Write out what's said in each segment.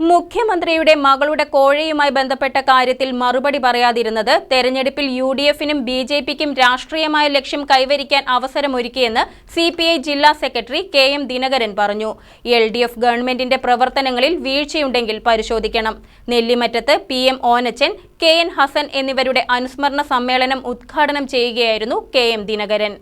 മുഖ്യമന്ത്രിയുടെ മകളുടെ കോഴയുമായി ബന്ധപ്പെട്ട കാര്യത്തിൽ മറുപടി പറയാതിരുന്നത് തെരഞ്ഞെടുപ്പിൽ യു ഡി എഫിനും ബി ജെ പിക്കും രാഷ്ട്രീയമായ ലക്ഷ്യം കൈവരിക്കാൻ അവസരമൊരുക്കിയെന്ന് സി പി ഐ ജില്ലാ സെക്രട്ടറി കെ എം ദിനകരൻ പറഞ്ഞു. എൽ ഡി എഫ് ഗവൺമെന്റിന്റെ പ്രവർത്തനങ്ങളിൽ വീഴ്ചയുണ്ടെങ്കിൽ പരിശോധിക്കണം. നെല്ലിമറ്റത്ത് P M Onachan K N Hasan എന്നിവരുടെ അനുസ്മരണ സമ്മേളനം ഉദ്ഘാടനം ചെയ്യുകയായിരുന്നു കെ എം ദിനകരൻ.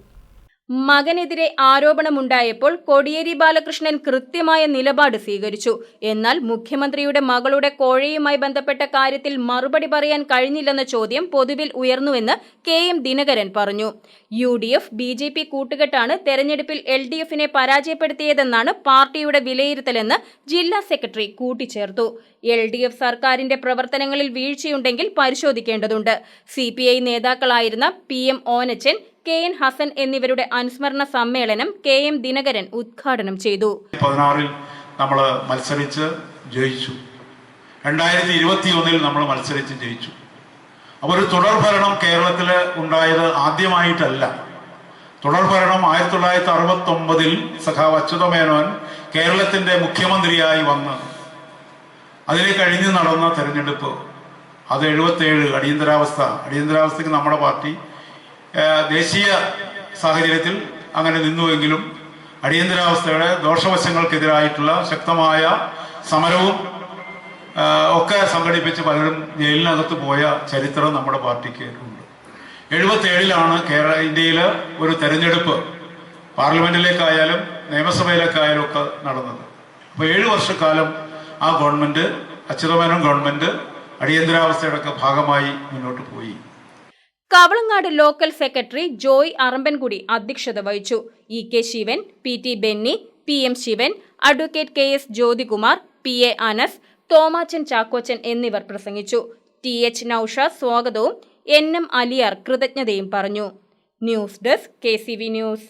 മകനെതിരെ ആരോപണമുണ്ടായപ്പോൾ കോടിയേരി ബാലകൃഷ്ണൻ കൃത്യമായ നിലപാട് സ്വീകരിച്ചു. എന്നാൽ മുഖ്യമന്ത്രിയുടെ മകളുടെ കോഴയുമായി ബന്ധപ്പെട്ട കാര്യത്തിൽ മറുപടി പറയാൻ കഴിഞ്ഞില്ലെന്ന ചോദ്യം പൊതുവിൽ ഉയർന്നുവെന്ന് കെ എം ദിനകരൻ പറഞ്ഞു. U D F B J P കൂട്ടുകെട്ടാണ് തെരഞ്ഞെടുപ്പിൽ എൽ ഡി എഫിനെ പരാജയപ്പെടുത്തിയതെന്നാണ് പാർട്ടിയുടെ വിലയിരുത്തലെന്ന് ജില്ലാ സെക്രട്ടറി കൂട്ടിച്ചേർത്തു. എൽ ഡി എഫ് സർക്കാരിന്റെ പ്രവർത്തനങ്ങളിൽ വീഴ്ചയുണ്ടെങ്കിൽ പരിശോധിക്കേണ്ടതുണ്ട്. C P I നേതാക്കളായിരുന്ന P M Onachan K N Hasan എന്നിവരുടെ അനുസ്മരണ സമ്മേളനം കെ എം ദിനകരൻ ഉദ്ഘാടനം ചെയ്തു. പതിനാറിൽ നമ്മൾ മത്സരിച്ച് ജയിച്ചു. രണ്ടായിരത്തി ഇരുപത്തി ഒന്നിൽ നമ്മൾ മത്സരിച്ച് ജയിച്ചു. അപ്പോൾ ഒരു തുടർ ഭരണം കേരളത്തിൽ ഉണ്ടായത് ആദ്യമായിട്ടല്ല. തുടർ ഭരണം ആയിരത്തി തൊള്ളായിരത്തി അറുപത്തി ഒമ്പതിൽ സഖാവ് അച്യുതമേനോൻ കേരളത്തിന്റെ മുഖ്യമന്ത്രിയായി വന്ന് അതിനെ കഴിഞ്ഞ് നടന്ന തെരഞ്ഞെടുപ്പ്. അത് എഴുപത്തേഴ് അടിയന്തരാവസ്ഥ. അടിയന്തരാവസ്ഥയ്ക്ക് നമ്മുടെ പാർട്ടി ദേശീയ സാഹചര്യത്തിൽ അങ്ങനെ നിന്നുവെങ്കിലും അടിയന്തരാവസ്ഥയുടെ ദോഷവശങ്ങൾക്കെതിരായിട്ടുള്ള ശക്തമായ സമരവും ഒക്കെ സംഘടിപ്പിച്ച് പലരും ജയിലിനകത്ത് പോയ ചരിത്രം നമ്മുടെ പാർട്ടിക്ക് ഉണ്ട്. എഴുപത്തേഴിലാണ് കേരള ഇന്ത്യയിൽ ഒരു തെരഞ്ഞെടുപ്പ് പാർലമെന്റിലേക്കായാലും നിയമസഭയിലേക്കായാലും ഒക്കെ നടന്നത്. അപ്പോൾ ഏഴ് വർഷക്കാലം ആ ഗവൺമെന്റ് അച്യുതമേനോൻ ഗവൺമെന്റ് അടിയന്തരാവസ്ഥയുടെ ഭാഗമായി മുന്നോട്ട് പോയി. കവളങ്ങാട് ലോക്കൽ സെക്രട്ടറി ജോയ് അറമ്പൻകുടി അധ്യക്ഷത വഹിച്ചു. E K Sivan P T Benny P M Sivan advocate K S Jyothikumar P A Anas Thomachan Chackochan എന്നിവർ പ്രസംഗിച്ചു. ടി എച്ച് നൌഷാദ് സ്വാഗതവും എൻ എം അലിയാർ കൃതജ്ഞതയും പറഞ്ഞു. News desk K C V news.